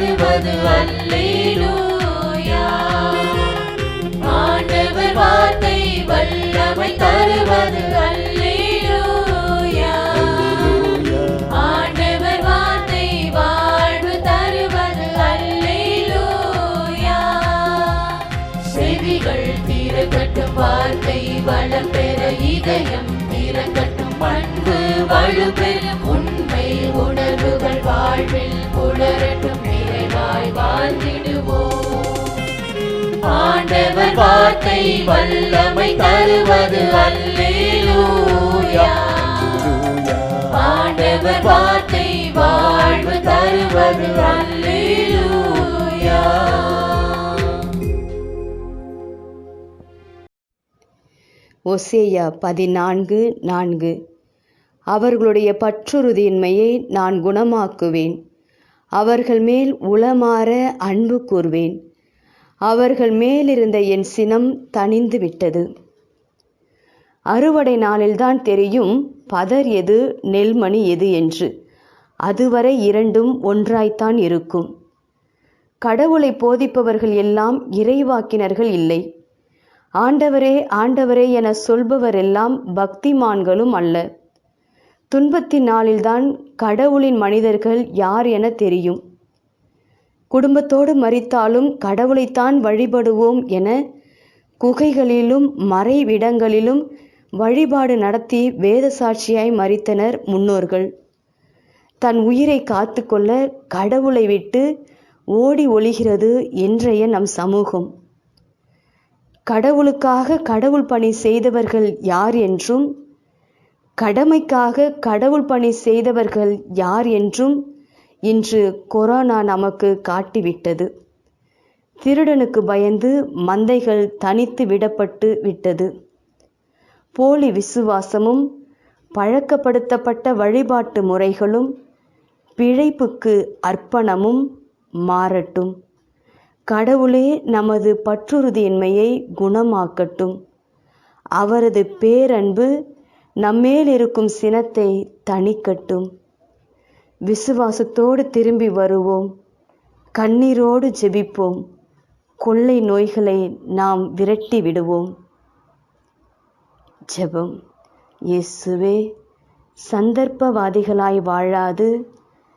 தருவது அல்லேலூயா. ஆண்டவர் வார்த்தை வல்லமை தருவது அல்லேலூயா. ஆண்டவர் வார்த்தை வாழ்வு தருவது அல்லேலூயா. செவிகள் திறக்கட்டும் வார்த்தை வளம் பெற இதயம் திறக்கட்டும் பண்பு வலுப்பெறும் உண்மை உணர்வுகள் வாழ்வில் புலரட்டும். வாழ்ந்திடுவோம். ஆண்டவர் வார்த்தை வல்லமை தருவது அல்லேலூயா. ஆண்டவர் வார்த்தை வாழ்வு தருவது அல்லேலூயா. ஒசேயா பதினான்கு நான்கு. அவர்களுடைய பற்றுறுதியின்மையை நான் குணமாக்குவேன். அவர்கள் மேல் உளமாற அன்பு கூர்வேன். அவர்கள் மேலிருந்த என் சினம் தணிந்து விட்டது அறுவடை நாளில்தான் தெரியும் பதர் எது நெல்மணி எது என்று. அதுவரை இரண்டும் ஒன்றாய்த்தான் இருக்கும். கடவுளை போதிப்பவர்கள் எல்லாம் இறைவாக்கினர்கள் இல்லை. ஆண்டவரே ஆண்டவரே என சொல்பவரெல்லாம் பக்திமான்களும் அல்ல. துன்பத்தின் நாளில்தான் கடவுளின் மனிதர்கள் யார் என தெரியும். குடும்பத்தோடு மறித்தாலும் கடவுளைத்தான் வழிபடுவோம் என குகைகளிலும் மறைவிடங்களிலும் வழிபாடு நடத்தி வேத சாட்சியாய் மறித்தனர் முன்னோர்கள். தன் உயிரை காத்துக்கொள்ள கடவுளை விட்டு ஓடி ஒளிகிறது இன்றைய நம் சமூகம். கடவுளுக்காக கடவுள் பணி செய்தவர்கள் யார் என்றும் கடமைக்காக கடவுள் பணி செய்தவர்கள் யார் என்றும் இன்று கொரோனா நமக்கு காட்டிவிட்டது. திருடனுக்கு பயந்து மந்தைகள் தனித்து விடப்பட்டு விட்டது. போலி விசுவாசமும் பழக்கப்படுத்தப்பட்ட வழிபாட்டு முறைகளும் பிழைப்புக்கு அர்ப்பணமும் மாறட்டும். கடவுளே நமது பற்றுறுதியின்மையை குணமாக்கட்டும். அவரது பேரன்பு நம்மேல் இருக்கும் சினத்தை தணிக்கட்டும். விசுவாசத்தோடு திரும்பி வருவோம். கண்ணீரோடு ஜெபிப்போம். கொள்ளை நோய்களை நாம் விரட்டி விடுவோம். ஜெபம். இயேசுவே சந்தர்ப்பவாதிகளாய் வாழாது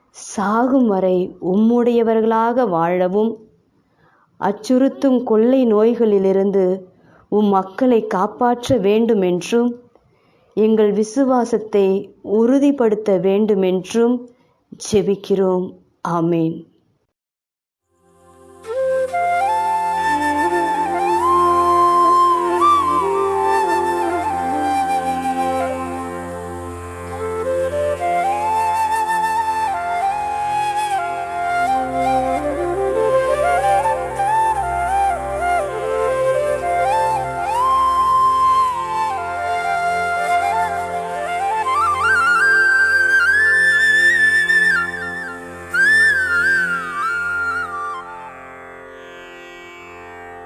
சாகும் வரை உம்முடையவர்களாக வாழவும். அச்சுறுத்தும் கொள்ளை நோய்களிலிருந்து உம் மக்களை காப்பாற்ற வேண்டுமென்றும் எங்கள் விசுவாசத்தை உறுதிப்படுத்த வேண்டுமென்றும் ஜெபிக்கிறோம். ஆமேன்.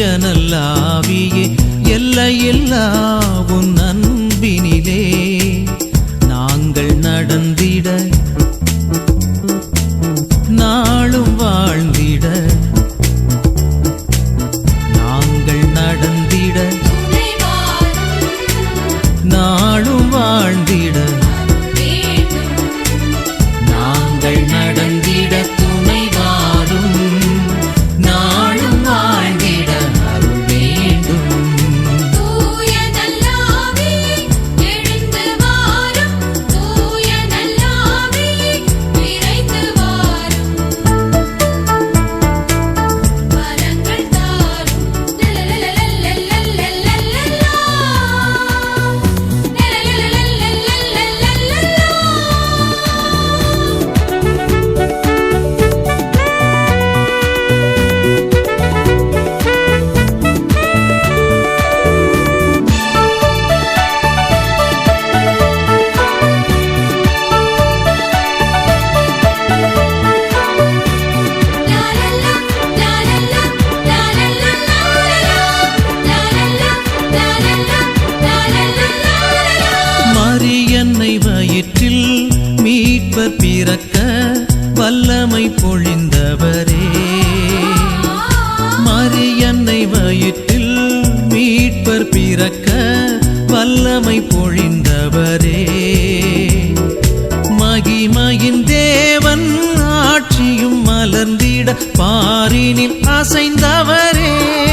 தூய நல்லாவியே எல்லையில்லா உன் என்னை வயிற்றில் மீட்பர் பிறக்க வல்லமை பொழிந்தவரே. மகிமையின் தேவன் ஆட்சியும் மலர்ந்திட பாரினில் அசைந்தவரே.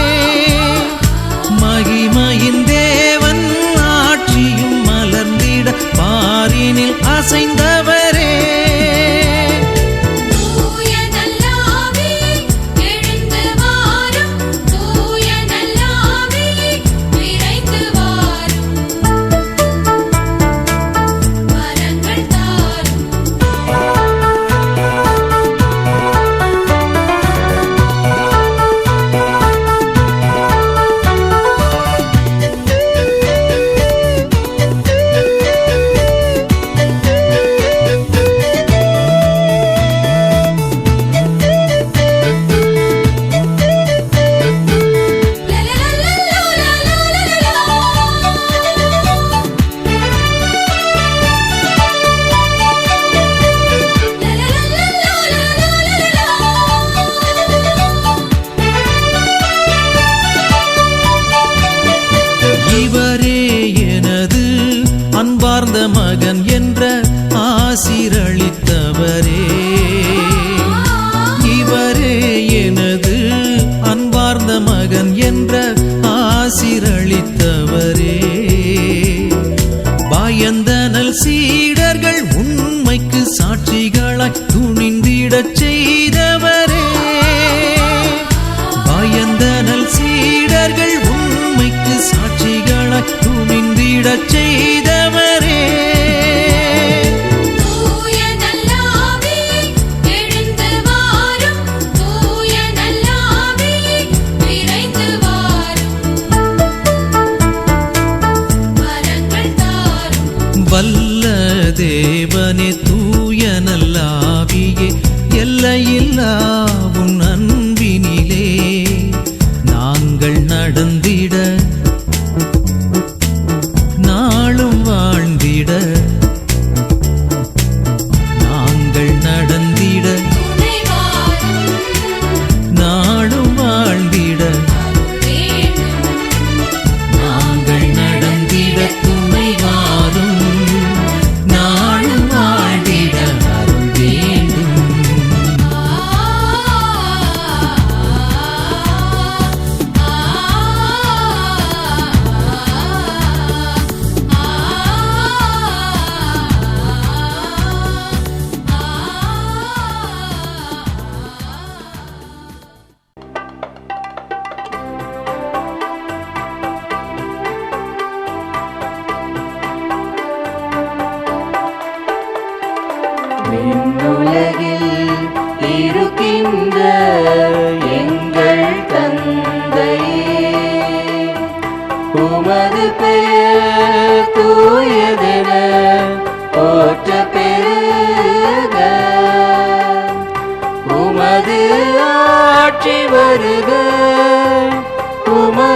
ಸೇವನೆ